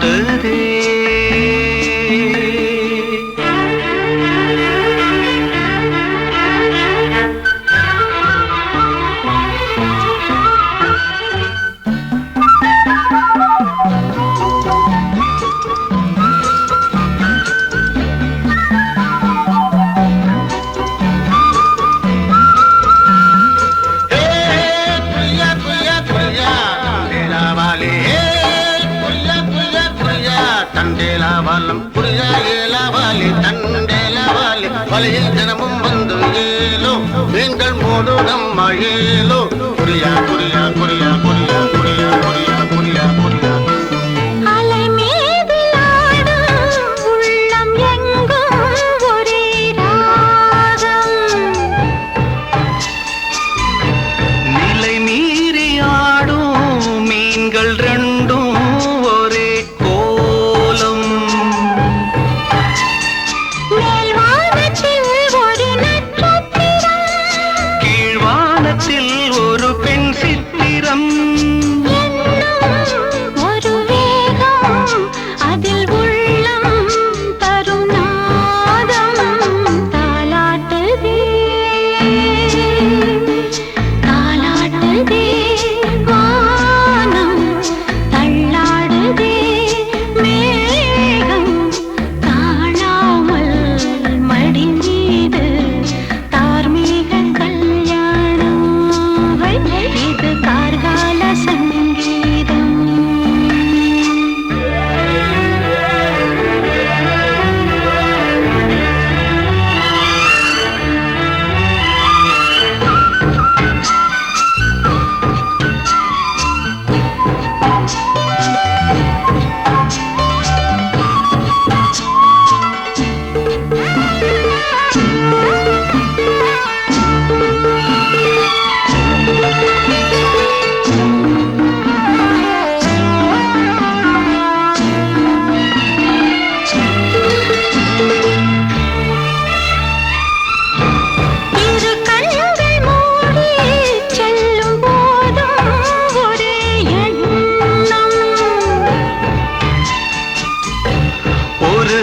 காட்டுதே ஏலவாலம் புரிய ஏலவாலி தண்டேலவாலி வலையில் தினமும் வந்து ஏலோ நீங்கள் மூடு நம்ம ஏலோ குறியா குறியா குறியா குறியா குறியா குறியா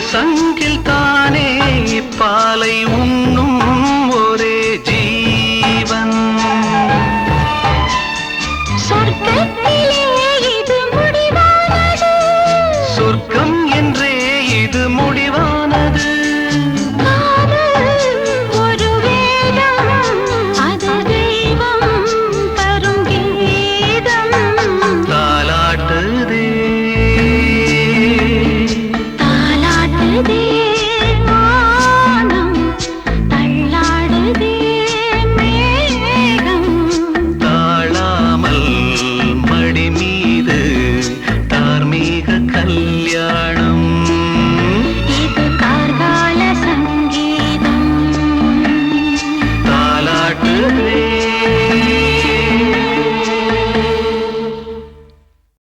சங்கில் தானே பாலை உன்